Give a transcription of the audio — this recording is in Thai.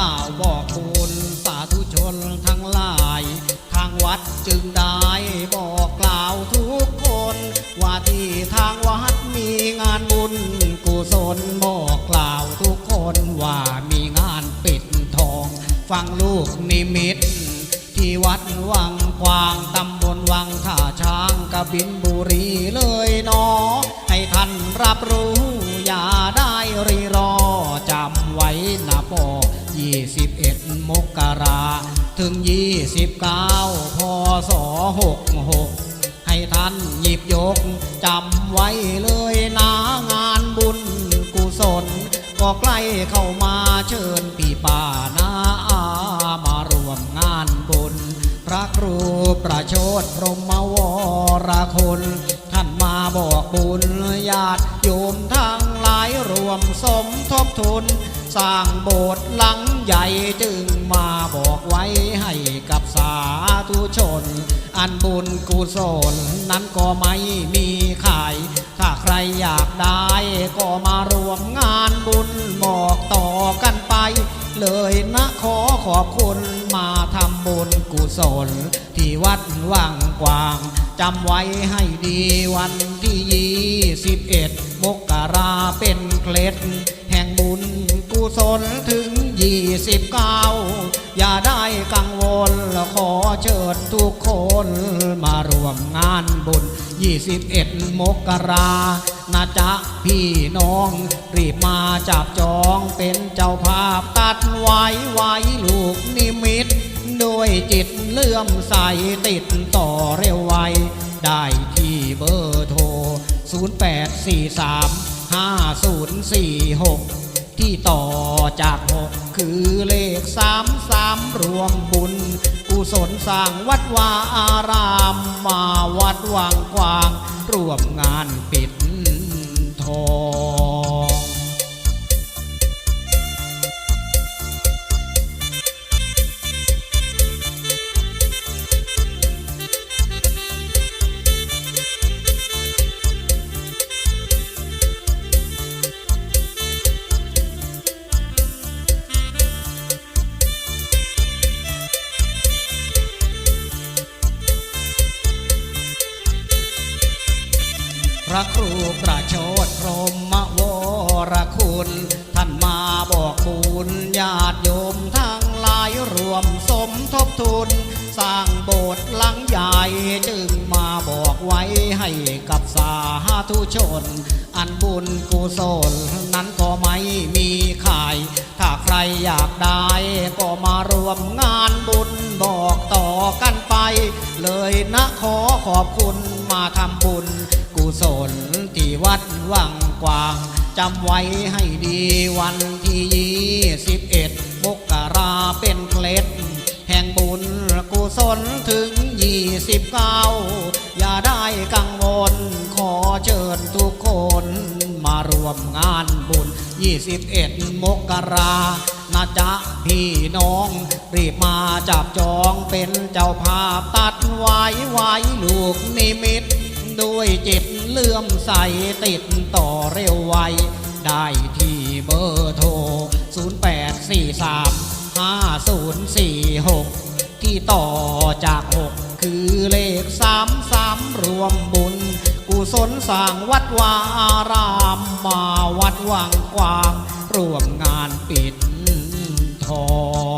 ล่าวบอกบุญสาธุชนทั้งหลาย ทางวัดจึงได้บอกกล่าวทุกคน ว่าที่ทางวัดมีงานบุญกุศลบอกกล่าวทุกคนว่ามีงานปิดทอง ฟังลูกนิมิต ที่วัดวังกวางตำบลวังท่าช้างกบินบุรีเลยเนอให้ท่านรับรู้อย่า 21มกราถึง29พศ66ให้ท่านหยิบยกจำไว้เลยนะงานบุญกุศล ก็ใกล้เข้ามาเชิญพี่ป่านาอามารวมงานบุญ พระครูประโชดพรหมวรคุณ ท่านมาบอกบุญญาติโยมทั้งายรวมสมทบทุน สร้างโบสถ์หลังใหญ่จึงมาบอกไว้ให้กับสาธุชน อันบุญกุศลนั้นก็ไม่มีขาย ถ้าใครอยากได้ก็มารวมงานบุญบอกต่อกันไป เลยนะขอขอบคุณมาทำบุญกุศล ที่วัดว่างกวางจำไว้ให้ดีวันที่21ม กราเป็นเคล็ด แห่งบุญกุศลถึง29อย่าได้กังวลขอเชิญทุกคนมารวมงานบุญ21มกรานะจ๊ะพี่น้อง รีบมาจับจองเป็นเจ้าภาพตัดไว้ไว้ลูกนิมิตโดยจิตเลื่อมใสติดต่อเร็วไวได้ที่เบอร์ 0843 5046 ที่ต่อจากหกคือเลขสามสามรวมบุญกุศลสร้างวัดวาอารามมาวัดวังกวาง ร่วมงานปิดทอง ระครูประโชดพรหมวรคุณ ท่านมาบอกบุญญาติโยมทั้งหลายรวมสมทบทุน สร้างโบสถ์หลังใหญ่จึงมาบอกไว้ให้กับสาธุชน อันบุญกุศลนั้นก็ไม่มีขาย ใครอยากได้ก็มารวมงานบุญบอกต่อกันไป เลยนะขอขอบคุณมาทำบุญ กุศลที่วัดวังกวางจำไว้ให้ดีวันที่21มกราเป็นเคล็ด แห่งบุญกุศลถึง29อย่าได้กังวลขอเชิญทุกคน มารวมงานบุญ 21 มกรานะจ๊ะพี่น้อง รีบมาจับจองเป็นเจ้าภาพตัดไว้ไว้ลูกนิมิต ด้วยจิตเลื่อมใสติดต่อเร็วไว ได้ที่เบอร์โทร 0843 5046 ที่ต่อจาก 6 คือเลข 33 รวมบุญ กุศลสร้างวัดวาอารามมาวัดวังกวาง ร่วมงานปิดทอง